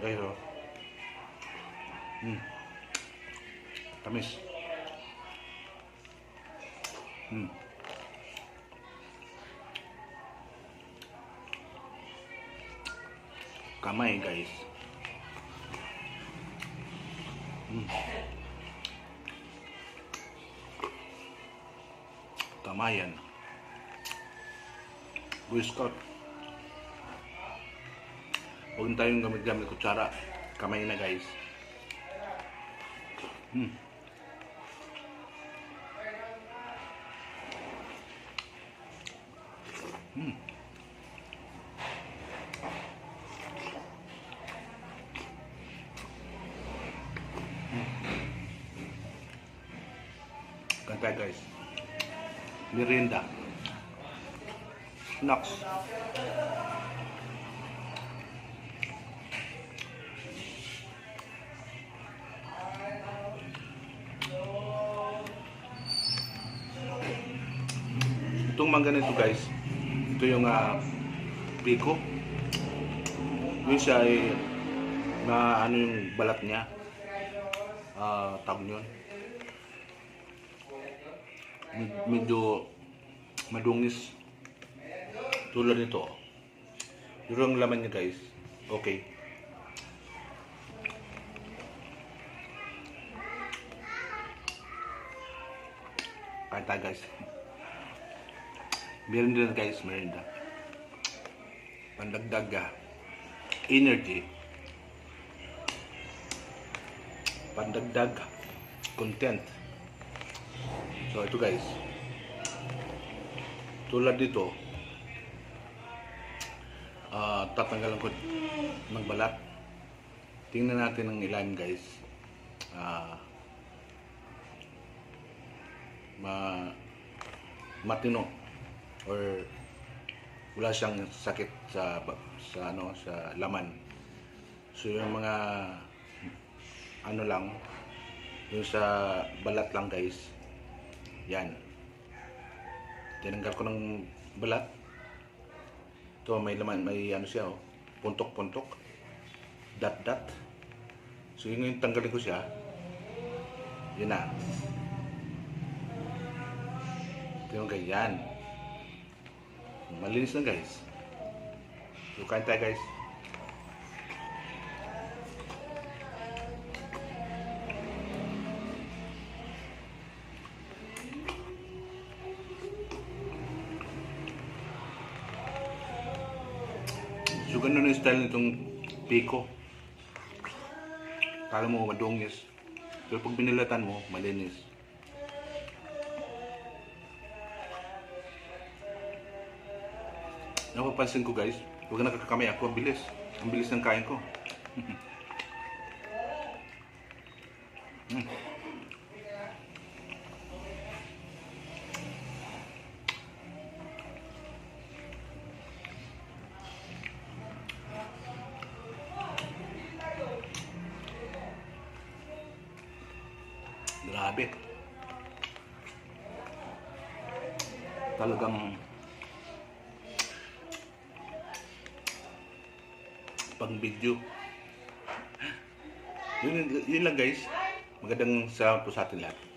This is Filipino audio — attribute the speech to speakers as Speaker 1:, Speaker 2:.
Speaker 1: Ayun. Hmm. Tamis. Hmm. Kamay guys. Hmm. Kamayan. Boy Scout. Huwag na tayong gamit-gamit kutsara. Kamay na guys. Hmm. Hmm. Kanta guys. Merienda. Snacks. Itong mangga nito guys, ito yung ah, pico. Yun siya ay na ano yung balat niya. Ah, tawag yun. Med- Medyo madungis. Tulad nito. Pero ang laman niya guys, okay. Kain tayo guys. Merinda guys, merinda. Pandagdag ah, energy. Pandagdag content. So ito guys. Tulad dito, ah tatanggalan ko ng balat. Tingnan natin ang ilan guys. Ah ma matino or wala siyang sakit sa sa ano sa laman. So yung mga ano lang yung sa balat lang guys. Yan. Tinanggal ko ng balat. Ito may laman, may ano siya oh. Puntok-puntok. Dot-dot. So yun yung tanggalin ko siya. Yun na. Ito yung ganyan. Malinis na guys. So tayo guys. So ganun yung style nitong piko. Kala mo madungis. Pero pag binilatan mo, malinis. Napapansin ko guys, huwag na nakakamay ako, ang bilis. Ang bilis ng kain ko. Mm. Grabe. Talagang pang video. Yun, yun lang guys. Magandang sa po sa atin lahat.